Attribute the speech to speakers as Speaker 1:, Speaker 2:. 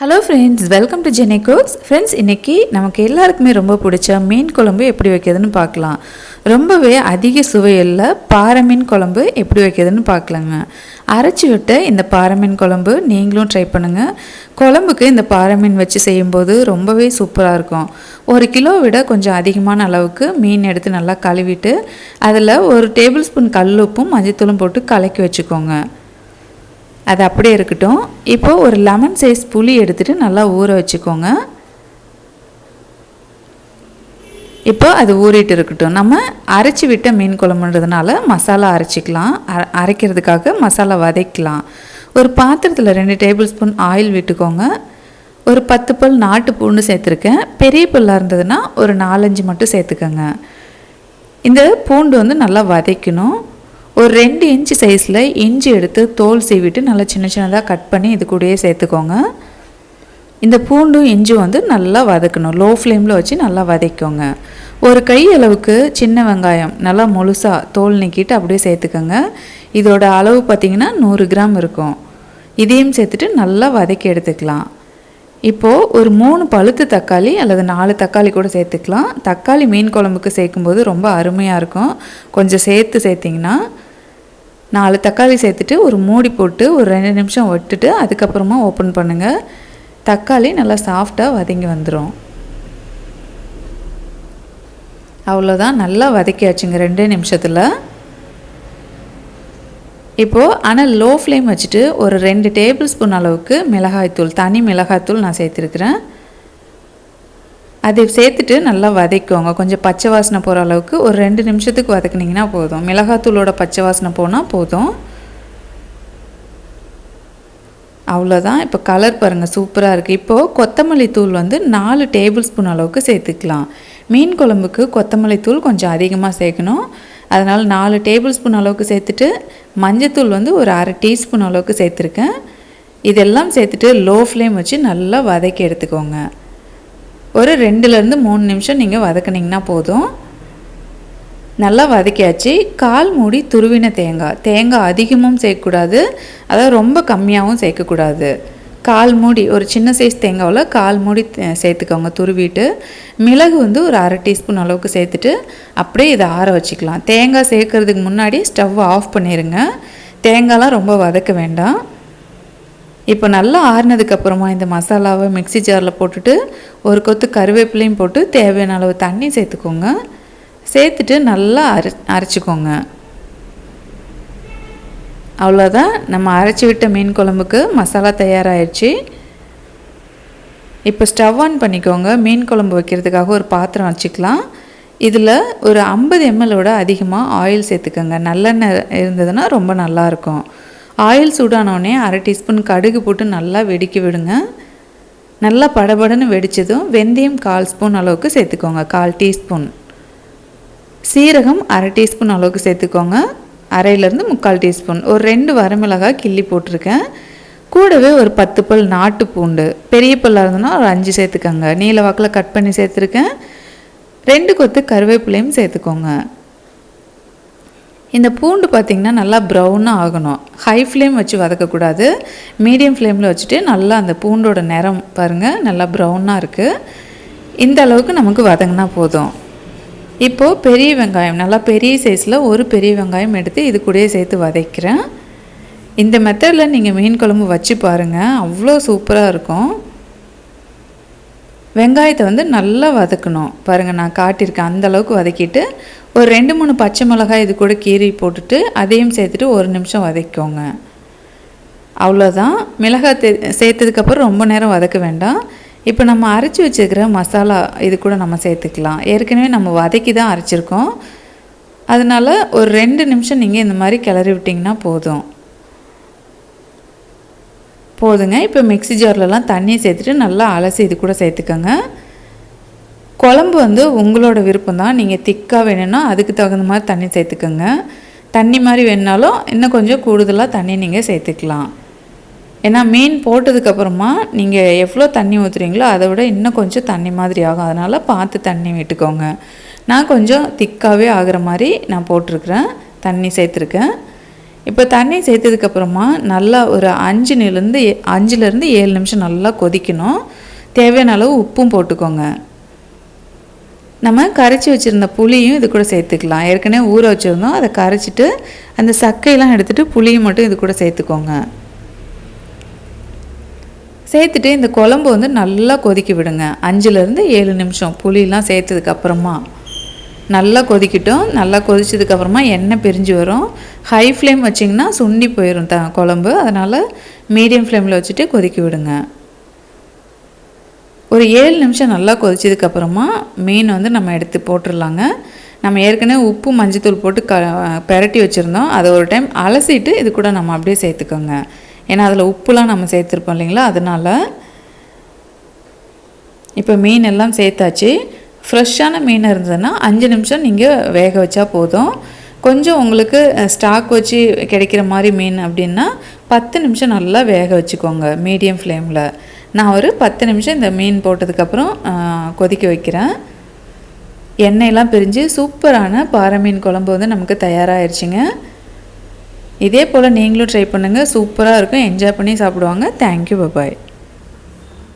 Speaker 1: Hello friends welcome to Jeni cooks friends இன்றைக்கி நமக்கு எல்லாருக்குமே ரொம்ப பிடிச்ச மீன் குழம்பு எப்படி வைக்கிறதுன்னு பார்க்கலாம். ரொம்பவே அதிக சுவையில் பாறை மீன் குழம்பு எப்படி வைக்கிறதுன்னு பார்க்கலாங்க. அரைச்சி விட்ட இந்த பாறை மீன் குழம்பு நீங்களும் ட்ரை பண்ணுங்கள் குழம்புக்கு இந்த பாறை மீன் வச்சு செய்யும்போது ரொம்பவே சூப்பராக இருக்கும். ஒரு கிலோ விட கொஞ்சம் அதிகமான அளவுக்கு மீன் எடுத்து நல்லா கழுவிட்டு அதில் ஒரு டேபிள் ஸ்பூன் கல்லுப்பும் மஞ்சத்தூளும் போட்டு கலக்கி வச்சுக்கோங்க. அது அப்படியே இருக்கட்டும். இப்போது ஒரு லெமன் சைஸ் புளி எடுத்துகிட்டு நல்லா ஊற வச்சுக்கோங்க. இப்போ அது ஊறிட்டு இருக்கட்டும். நம்ம அரைச்சி விட்ட மீன் குழம்புன்றதுனால மசாலா அரைச்சிக்கலாம். அ அரைக்கிறதுக்காக மசாலா வதக்கலாம். ஒரு பாத்திரத்தில் ரெண்டு டேபிள் ஸ்பூன் ஆயில் விட்டுக்கோங்க. ஒரு பத்து பல் நாட்டு பூண்டு சேர்த்துருக்கேன். பெரிய பல்லாக இருந்ததுன்னா ஒரு நாலஞ்சு மட்டும் சேர்த்துக்கோங்க. இந்த பூண்டு வந்து நல்லா வதக்கணும். ஒரு ரெண்டு இன்ச்சு சைஸில் இஞ்சி எடுத்து தோல் சீவிட்டு நல்லா சின்ன சின்னதாக கட் பண்ணி இது கூடயே சேர்த்துக்கோங்க. இந்த பூண்டும் இஞ்சும் வந்து நல்லா வதக்கணும். லோ ஃப்ளேமில் வச்சு நல்லா வதக்கிக்கோங்க. ஒரு கை அளவுக்கு சின்ன வெங்காயம் நல்லா முழுசாக தோல் நீக்கிட்டு அப்படியே சேர்த்துக்கோங்க. இதோட அளவு பார்த்திங்கன்னா நூறு கிராம் இருக்கும். இதையும் சேர்த்துட்டு நல்லா வதக்கி எடுத்துக்கலாம். இப்போது ஒரு மூணு பழுத்து தக்காளி அல்லது நாலு தக்காளி கூட சேர்த்துக்கலாம். தக்காளி மீன் குழம்புக்கு சேர்க்கும்போது ரொம்ப அருமையாக இருக்கும். கொஞ்சம் சேர்த்து சேர்த்திங்கன்னா நாலு தக்காளி சேர்த்துட்டு ஒரு மூடி போட்டு ஒரு ரெண்டு நிமிஷம் விட்டுட்டு அதுக்கப்புறமா ஓப்பன் பண்ணுங்கள் தக்காளி நல்லா சாஃப்டாக வதங்கி வந்துடும் அவ்வளோதான் நல்லா வதக்கியாச்சுங்க ரெண்டே நிமிஷத்தில். இப்போது ஆனால் லோ ஃப்ளேம் வச்சுட்டு ஒரு ரெண்டு டேபிள் ஸ்பூன் அளவுக்கு மிளகாய்த்தூள் தனி மிளகாய்த்தூள் நான் சேர்த்துருக்குறேன். அதை சேர்த்துட்டு நல்லா வதக்கோங்க கொஞ்சம் பச்சை வாசனை போகிற அளவுக்கு ஒரு ரெண்டு நிமிஷத்துக்கு வதக்குனிங்கன்னா போதும். மிளகாத்தூளோட பச்சை வாசனை போனால் போதும். அவ்வளோதான் இப்போ கலர் பாருங்கள் சூப்பராக இருக்குது இப்போது கொத்தமல்லி தூள் வந்து நாலு டேபிள் ஸ்பூன் அளவுக்கு சேர்த்துக்கலாம். மீன் குழம்புக்கு கொத்தமல்லி தூள் கொஞ்சம் அதிகமாக சேர்க்கணும். அதனால் நாலு டேபிள் ஸ்பூன் அளவுக்கு சேர்த்துட்டு மஞ்சத்தூள் வந்து ஒரு அரை டீஸ்பூன் அளவுக்கு சேர்த்துருக்கேன். இதெல்லாம் சேர்த்துட்டு லோ ஃப்ளேம் வச்சு நல்லா வதக்கி எடுத்துக்கோங்க. ஒரு ரெண்டுலேருந்து மூணு நிமிஷம் நீங்கள் வதக்குனீங்கன்னா போதும். நல்லா வதக்கியாச்சு. கால் மூடி துருவின தேங்காய். தேங்காய் அதிகமும் சேர்க்கக்கூடாது. அதாவது ரொம்ப கம்மியாகவும் சேர்க்கக்கூடாது. கால் மூடி ஒரு சின்ன சைஸ் தேங்காவில் கால் மூடி சேர்த்துக்கோங்க. துருவிட்டு மிளகு வந்து ஒரு அரை டீஸ்பூன் அளவுக்கு சேர்த்துட்டு அப்படியே இதை ஆற வச்சுக்கலாம். தேங்காய் சேர்க்கறதுக்கு முன்னாடி ஸ்டவ் ஆஃப் பண்ணிடுங்க தேங்காய்லாம் ரொம்ப வதக்க வேண்டாம். இப்போ நல்லா ஆறுனதுக்கப்புறமா இந்த மசாலாவை மிக்ஸி ஜாரில் போட்டுட்டு ஒரு கொத்து கருவேப்பிலையும் போட்டு தேவையான அளவு தண்ணி சேர்த்துக்கோங்க. சேர்த்துட்டு நல்லா அரை அரைச்சிக்கோங்க. அவ்வளோதான் நம்ம அரைச்சி விட்ட மீன் குழம்புக்கு மசாலா தயாராகிடுச்சு இப்போ ஸ்டவ் ஆன் பண்ணிக்கோங்க. மீன் குழம்பு வைக்கிறதுக்காக ஒரு பாத்திரம் வச்சுக்கலாம். இதில் ஒரு ஐம்பது எம்எல்லோட அதிகமாக ஆயில் சேர்த்துக்கோங்க. நல்லெண்ணெய் இருந்ததுன்னா ரொம்ப நல்லாயிருக்கும் ஆயில் சூடானோடனே அரை டீஸ்பூன் கடுகு போட்டு நல்லா வெடிக்க விடுங்க. நல்லா படபடன்னு வெடித்ததும் வெந்தயம் கால் ஸ்பூன் அளவுக்கு சேர்த்துக்கோங்க கால் டீஸ்பூன். சீரகம் அரை டீஸ்பூன் அளவுக்கு சேர்த்துக்கோங்க. அரையிலேருந்து முக்கால் டீஸ்பூன். ஒரு ரெண்டு வரமிளகாய் கிள்ளி போட்டிருக்கேன். கூடவே ஒரு பத்து பல் நாட்டு பூண்டு. பெரிய பல்லாக இருந்ததுன்னா ஒரு அஞ்சு சேர்த்துக்கோங்க. நீல வாக்கில் கட் பண்ணி சேர்த்துருக்கேன். ரெண்டு கொத்து கருவேப்பிலையும் சேர்த்துக்கோங்க. இந்த பூண்டு பார்த்திங்கன்னா நல்லா ப்ரௌனாக ஆகணும். ஹை ஃப்ளேம் வச்சு வதக்கக்கூடாது. மீடியம் ஃப்ளேமில் வச்சுட்டு நல்லா அந்த பூண்டோட நிறம் பாருங்கள் நல்லா ப்ரௌனாக இருக்குது இந்த அளவுக்கு நமக்கு வதங்கினா போதும். இப்போது பெரிய வெங்காயம் நல்லா பெரிய சைஸில் ஒரு பெரிய வெங்காயம் எடுத்து இது கூடயே சேர்த்து வதக்கிறேன். இந்த மெத்தடில் நீங்கள் மீன் குழம்பு வச்சு பாருங்கள் அவ்வளோ சூப்பராக இருக்கும். வெங்காயத்தை வந்து நல்லா வதக்கணும். பாருங்கள் நான் காட்டியிருக்கேன். அந்த அளவுக்கு வதக்கிட்டு ஒரு ரெண்டு மூணு பச்சை மிளகாய் இது கூட கீறி போட்டுட்டு அதையும் சேர்த்துட்டு ஒரு நிமிஷம் வதக்கிக்கோங்க. அவ்வளோதான் மிளகாய் தே சேர்த்ததுக்கப்புறம் ரொம்ப நேரம் வதக்க வேண்டாம். இப்போ நம்ம அரைச்சி வச்சுருக்கிற மசாலா இது கூட நம்ம சேர்த்துக்கலாம். ஏற்கனவே நம்ம வதக்கி தான் அரைச்சிருக்கோம். அதனால் ஒரு ரெண்டு நிமிஷம் நீங்கள் இந்த மாதிரி கிளறி விட்டிங்கன்னா போதும். போதுங்க. இப்போ மிக்ஸி ஜார்லலாம் தண்ணி சேர்த்துட்டு நல்லா அலசி இது கூட சேர்த்துக்கோங்க. குழம்பு வந்து உங்களோட விருப்பம் தான் நீங்கள் திக்காக வேணும்னா அதுக்கு தகுந்த மாதிரி தண்ணி சேர்த்துக்கோங்க. தண்ணி மாதிரி வேணுனாலும் இன்னும் கொஞ்சம் கூடுதலாக தண்ணி நீங்கள் சேர்த்துக்கலாம். ஏன்னா மீன் போட்டதுக்கப்புறமா நீங்கள் எவ்வளோ தண்ணி ஊற்றுறீங்களோ அதை விட இன்னும் கொஞ்சம் தண்ணி மாதிரி ஆகும். அதனால் பார்த்து தண்ணி விட்டுக்கோங்க. நான் கொஞ்சம் திக்காகவே ஆகிற மாதிரி நான் போட்டிருக்கிறேன். தண்ணி சேர்த்துருக்கேன். இப்போ தண்ணி சேர்த்ததுக்கப்புறமா நல்லா ஒரு அஞ்சுலேருந்து அஞ்சுலேருந்து ஏழு நிமிஷம் நல்லா கொதிக்கணும். தேவையான அளவு உப்பும் போட்டுக்கோங்க. நம்ம கரைச்சி வச்சுருந்த புளியும் இது கூட சேர்த்துக்கலாம். ஏற்கனவே ஊற வச்சுருந்தோம். அதை கரைச்சிட்டு அந்த சக்கையெல்லாம் எடுத்துகிட்டு புளியும் மட்டும் இது கூட சேர்த்துக்கோங்க. சேர்த்துட்டு இந்த குழம்பு வந்து நல்லா கொதிக்க விடுங்க. அஞ்சுலேருந்து ஏழு நிமிஷம் புளியெலாம் சேர்த்ததுக்கப்புறமா நல்லா கொதிக்கட்டும். நல்லா கொதிச்சதுக்கப்புறமா எண்ணெய் பிரிஞ்சு வரும். ஹை ஃப்ளேம் வச்சிங்கன்னா சுண்டி போயிடும் த குழம்பு. அதனால் மீடியம் ஃப்ளேமில் வச்சுட்டு கொதிக்க விடுங்க. ஒரு ஏழு நிமிஷம் நல்லா கொதிச்சதுக்கப்புறமா மீன் வந்து நம்ம எடுத்து போட்டுடலாங்க நம்ம ஏற்கனவே உப்பு மஞ்சத்தூள் போட்டு க பெரட்டி வச்சுருந்தோம். அதை ஒரு டைம் அலசிட்டு இது கூட நம்ம அப்படியே சேர்த்துக்கோங்க. ஏன்னா அதில் உப்புலாம் நம்ம சேர்த்துருப்போம் இல்லைங்களா? அதனால் இப்போ மீன் எல்லாம் சேர்த்தாச்சு. ஃப்ரெஷ்ஷான மீன் இருந்ததுன்னா அஞ்சு நிமிஷம் நீங்கள் வேக வச்சா போதும். கொஞ்சம் உங்களுக்கு ஸ்டாக் வச்சு கிடைக்கிற மாதிரி மீன் அப்படின்னா பத்து நிமிஷம் நல்லா வேக வச்சுக்கோங்க மீடியம் ஃப்ளேமில் நான் ஒரு பத்து நிமிஷம் இந்த மீன் போட்டதுக்கப்புறம் கொதிக்க வைக்கிறேன். எண்ணெயெல்லாம் பிரிஞ்சு சூப்பரான பாறை மீன் குழம்பு வந்து நமக்கு தயாராகிடுச்சிங்க இதே போல் நீங்களும் ட்ரை பண்ணுங்கள் சூப்பராக இருக்கும். என்ஜாய் பண்ணி சாப்பிடுவாங்க. Thank you bye bye